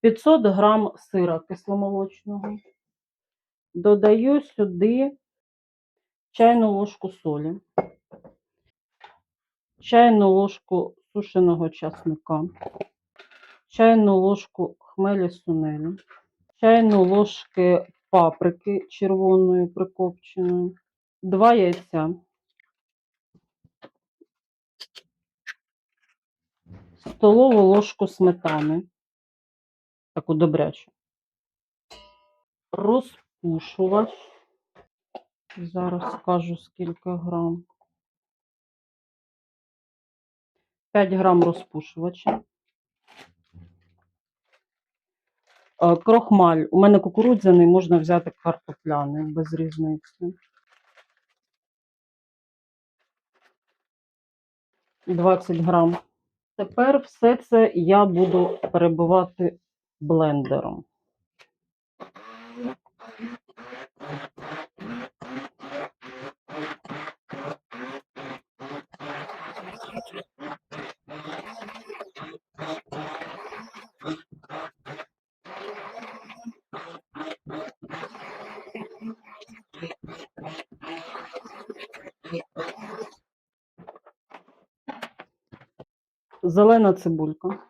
500 грам сира кисломолочного. Додаю сюди чайну ложку солі, чайну ложку сушеного часника, чайну ложку хмелі сунелі, чайну ложки паприки червоної прикопченої, 2 яйця, столову ложку сметани, таку добрячу, розпушувач, зараз скажу скільки грам, 5 грам розпушувача, Е, крохмаль, у мене кукурудзяний, можна взяти картопляний, без різниці. 20 грам. Тепер все це я буду перебивати блендером. Зелена цибулька.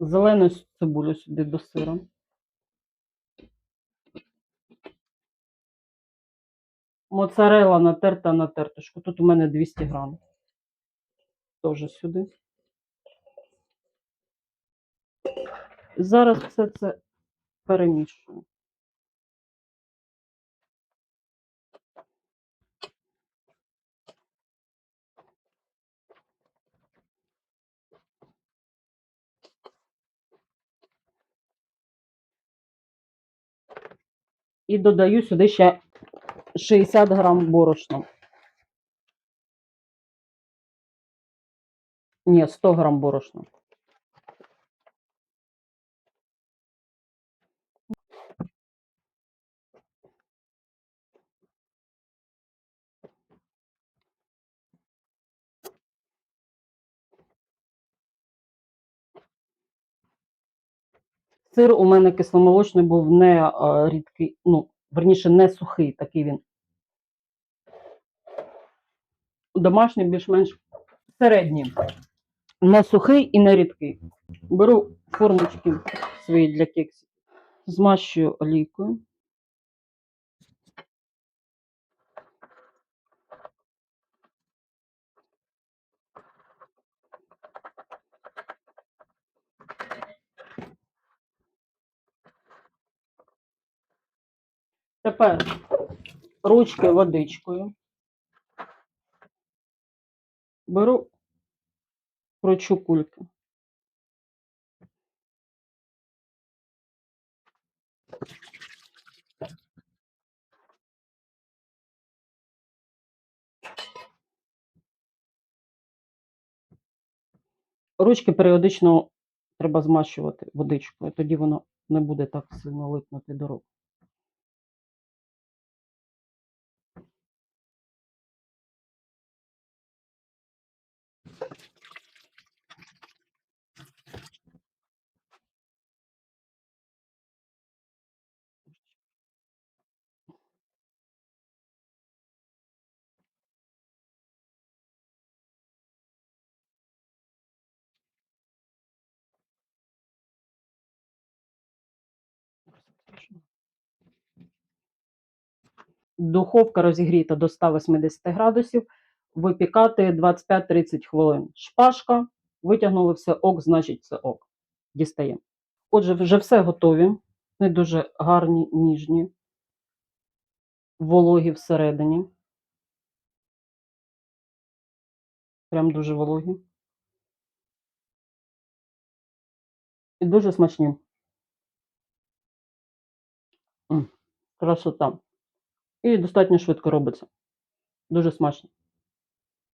Зелену цибулю сюди до сира. Моцарела натерта на тертушку. Тут у мене 200 грам. Теж сюди. Зараз все це перемішую. І додаю сюди ще 60 грам борошна. Ні, 100 грам борошна. Сир у мене кисломолочний був не е, рідкий, ну, верніше, не сухий, такий він. Домашній більш-менш середній. Не сухий і не рідкий. Беру формочки свої для кексів, змащую олійкою. Тепер ручки водичкою. Беру, кручу кульки. Ручки періодично треба змащувати водичкою, тоді воно не буде так сильно липнути до рук. Духовка розігріта до 180 градусів, випікати 25-30 хвилин. Шпажка, витягнули все ок, значить це ок. Дістаємо. Отже, вже все готові. Не дуже гарні, ніжні, вологі всередині. Прям дуже вологі. І дуже смачні. Красота. І достатньо швидко робиться. Дуже смачно.